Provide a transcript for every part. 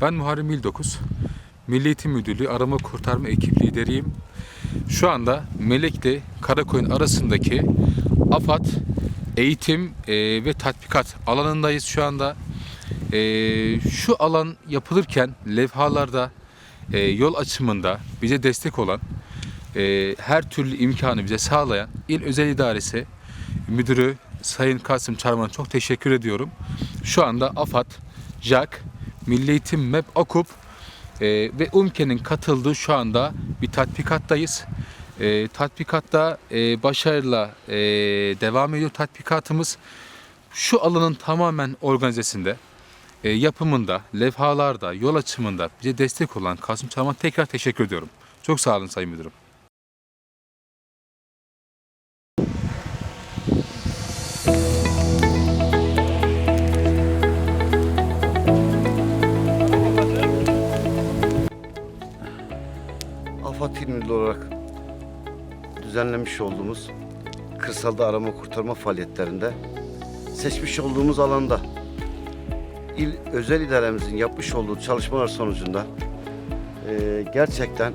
Ben Muharrem İldokuz. Milli Eğitim Müdürlüğü Arama Kurtarma Ekip lideriyim. Şu anda Melek'le Karakoyun arasındaki AFAD eğitim e, ve tatbikat alanındayız şu anda. E, şu alan yapılırken levhalarda, e, yol açımında bize destek olan, e, her türlü imkanı bize sağlayan İl Özel İdaresi Müdürü Sayın Kasım Çarman'a çok teşekkür ediyorum. Şu anda AFAD, JAK, Milli Eğitim MEP AKUP e, ve UMKE'nin katıldığı şu anda bir tatbikattayız. E, tatbikatta e, başarıyla e, devam ediyor tatbikatımız. Şu alanın tamamen organizesinde, e, yapımında, levhalarda, yol açımında bize destek olan Kasım Çarman'a tekrar teşekkür ediyorum. Çok sağ olun Sayın Müdürüm. Düzenlemiş olduğumuz kırsalda arama kurtarma faaliyetlerinde seçmiş olduğumuz alanda il özel idaremizin yapmış olduğu çalışmalar sonucunda eee, gerçekten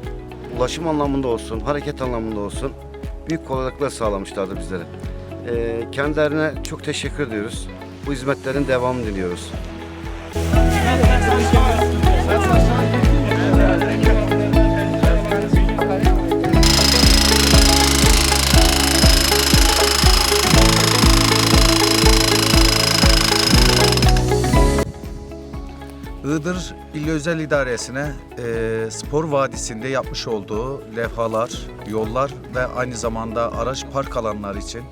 ulaşım anlamında olsun, hareket anlamında olsun büyük kolaylıklar sağlamışlardı bizlere. Eee, kendilerine çok teşekkür ediyoruz. Bu hizmetlerin devamını diliyoruz. Iğdır İl Özel İdaresi'ne e, Spor Vadisi'nde yapmış olduğu levhalar, yollar ve aynı zamanda araç park alanları için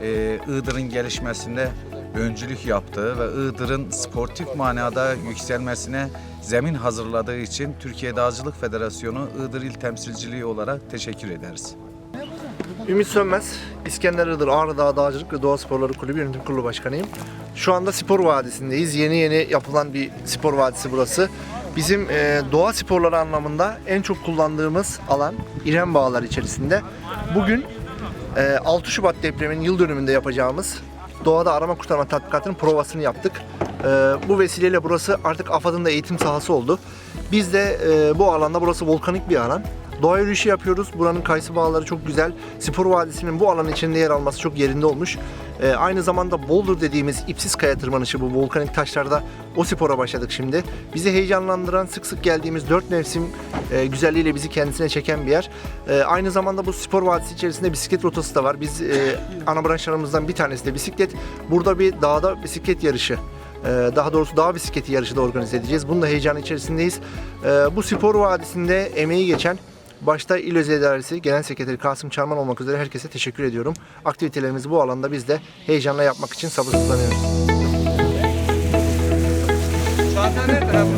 e, Iğdır'ın gelişmesinde öncülük yaptığı ve Iğdır'ın sportif manada yükselmesine zemin hazırladığı için Türkiye Dağcılık Federasyonu Iğdır İl Temsilciliği olarak teşekkür ederiz. Ümit Sönmez, İskender Iğdır Ağrı Dağı Dağcılık ve Doğa Sporları Kulübü Yönetim Kurulu Başkanıyım. Şu anda spor vadisindeyiz. Yeni yeni yapılan bir spor vadisi burası. Bizim e, doğa sporları anlamında en çok kullandığımız alan İrem Bağlar içerisinde. Bugün e, 6 Şubat depreminin yıl dönümünde yapacağımız doğada arama kurtarma tatbikatının provasını yaptık. E, bu vesileyle burası artık AFAD'ın da eğitim sahası oldu. Biz de e, bu alanda burası volkanik bir alan. Doğa yürüyüşü yapıyoruz. Buranın kayısı bağları çok güzel. Spor Vadisi'nin bu alanın içinde yer alması çok yerinde olmuş. Ee, aynı zamanda boulder dediğimiz ipsiz kaya tırmanışı bu volkanik taşlarda o spora başladık şimdi. Bizi heyecanlandıran sık sık geldiğimiz dört mevsim e, güzelliğiyle bizi kendisine çeken bir yer. E, aynı zamanda bu spor vadisi içerisinde bisiklet rotası da var. Biz e, ana branşlarımızdan bir tanesi de bisiklet. Burada bir dağda bisiklet yarışı ee, daha doğrusu dağ bisikleti yarışı da organize edeceğiz. Bunun da heyecanı içerisindeyiz. Ee, Bu spor vadisinde emeği geçen başta İl Özel İdaresi Genel Sekreteri Kasım Çarman olmak üzere herkese teşekkür ediyorum. Aktivitelerimizi bu alanda biz de heyecanla yapmak için sabırsızlanıyoruz. Ülkeyi de